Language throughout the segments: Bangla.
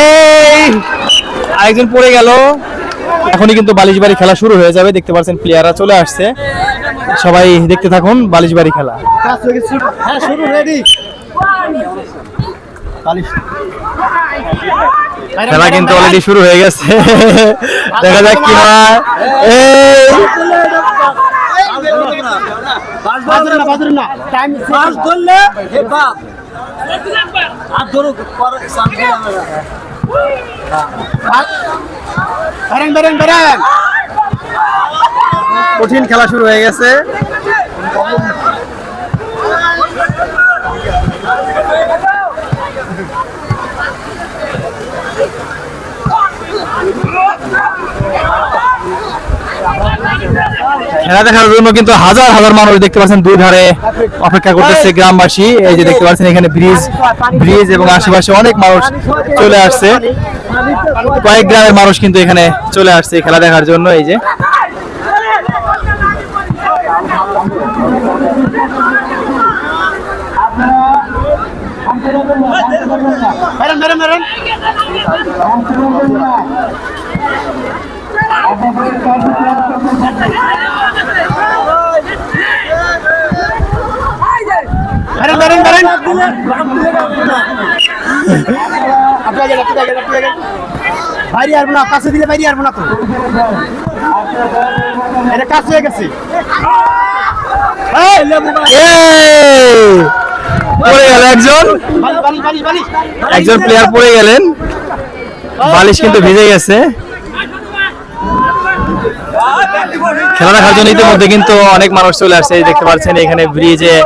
এই আরেকজন পড়ে গেল। এখনই কিন্তু বালিশ বাড়ি খেলা শুরু হয়ে যাবে। দেখতে পাচ্ছেন প্লেয়াররা চলে আসছে। সবাই দেখতে থাকুন বালিশ বাড়ি খেলা। হ্যাঁ শুরু রেডি খেলা কিন্তু অলরেডি শুরু হয়ে গেছে। দেখা যাক কি হয়। ধরলে হে বাপ আর ধরো কঠিন খেলা শুরু হয়ে গেছে খেলা দেখার জন্য কিন্তু হাজার হাজার মানুষ দেখতে পাচ্ছেন দুই ধারে অপেক্ষা করতেছে গ্রামবাসী। এই যে দেখতে পাচ্ছেন এখানে ব্রিজ ব্রিজ এবং আশেপাশে অনেক মানুষ চলে আসছে। কয়েক গ্রামের মানুষ কিন্তু এখানে চলে আসছে খেলা দেখার জন্য, এই যে। বেরেন আগে আপনি আগে বাইরে আসব না কাছে দিলে বাইরে আসব না তো। এটা কাছে হয়ে গেছে। পড়ে গেল একজন। একজন প্লেয়ার পড়ে গেলেন। বালিশ কিন্তু ভিজে গেছে। খেলা দেখার জন্য ইতিমধ্যে কিন্তু অনেক মানুষ চলে আসছে। দেখতে পাচ্ছেন, এখানে ব্রিজে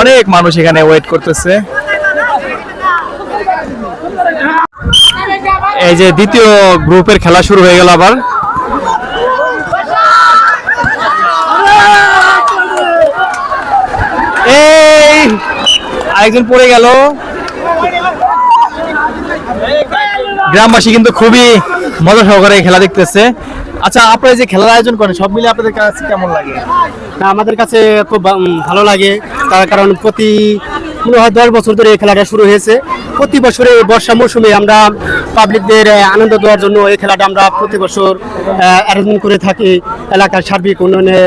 অনেক মানুষ এখানে ওয়েট করতেছে। এই যে দ্বিতীয় গ্রুপের খেলা শুরু হয়ে গেল আবার। এই, আরেকজন পড়ে গেল। গ্রামবাসী কিন্তু খুবই মজা সহকারে এই খেলা দেখতেছে। আচ্ছা আপনারা যে খেলার আয়োজন করেন, সব মিলে আপনাদের কাছে কেমন লাগে? না, আমাদের কাছে খুব ভালো লাগে। তার কারণ প্রতি, মনে হয় দশ বছর ধরে এই খেলাটা শুরু হয়েছে। প্রতি বছরে বর্ষা মৌসুমে আমরা পাবলিকদের আনন্দ দেওয়ার জন্য এই খেলাটা আমরা প্রতি বছর অ্যারেঞ্জমেন্ট করে থাকি। এলাকার সার্বিক উন্নয়নে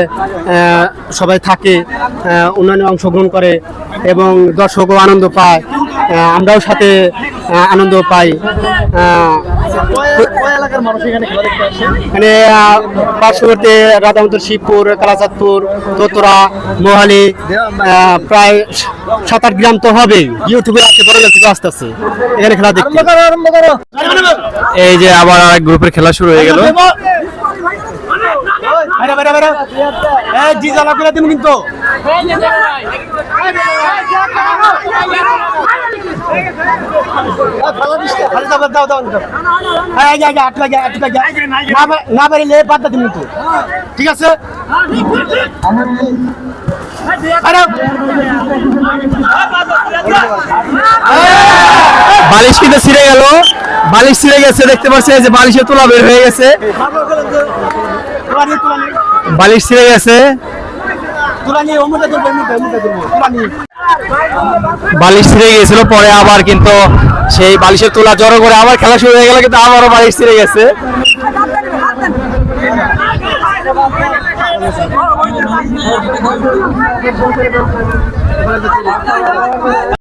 সবাই থাকে উন্নয়নে অংশগ্রহণ করে এবং দর্শকও আনন্দ পায় আমরাও সাথে আনন্দ পাই। আহ, এলাকার মানুষ এখানে খেলা দেখতে আসে মানে পার্শ্ববর্তী রাধামন্তর শিবপুর কালাচাঁদপুর তোতরা মোহালি প্রায় সাত আট গ্রাম তো হবেই ইউটিউবে আছে বড় থেকে আসতে আছে এখানে খেলা দেখতে এই যে আবার আরেক গ্রুপের খেলা শুরু হয়ে গেল। জি জ্বালা করে দিবো কিন্তু খালি দাও, দাও, দাও, দাও। হ্যাঁ, এই যে, এই যে, আট লাগে, আট লাগে। না পারিলে বাদ দাও তুমি কিন্তু ঠিক আছে বালিশ কিন্তু ছিঁড়ে গেল বালিশ ছিঁড়ে গেছে দেখতে পাচ্ছেন এই যে বালিশের তোলা বের হয়ে গেছে। বালিশ ছিঁড়ে গেছে। বালিশ ছিঁড়ে গিয়েছিল পরে আবার কিন্তু সেই বালিশের তোলা জড়ো করে আবার খেলা শুরু হয়ে গেল, কিন্তু আবারও বালিশ ছিঁড়ে গেছে।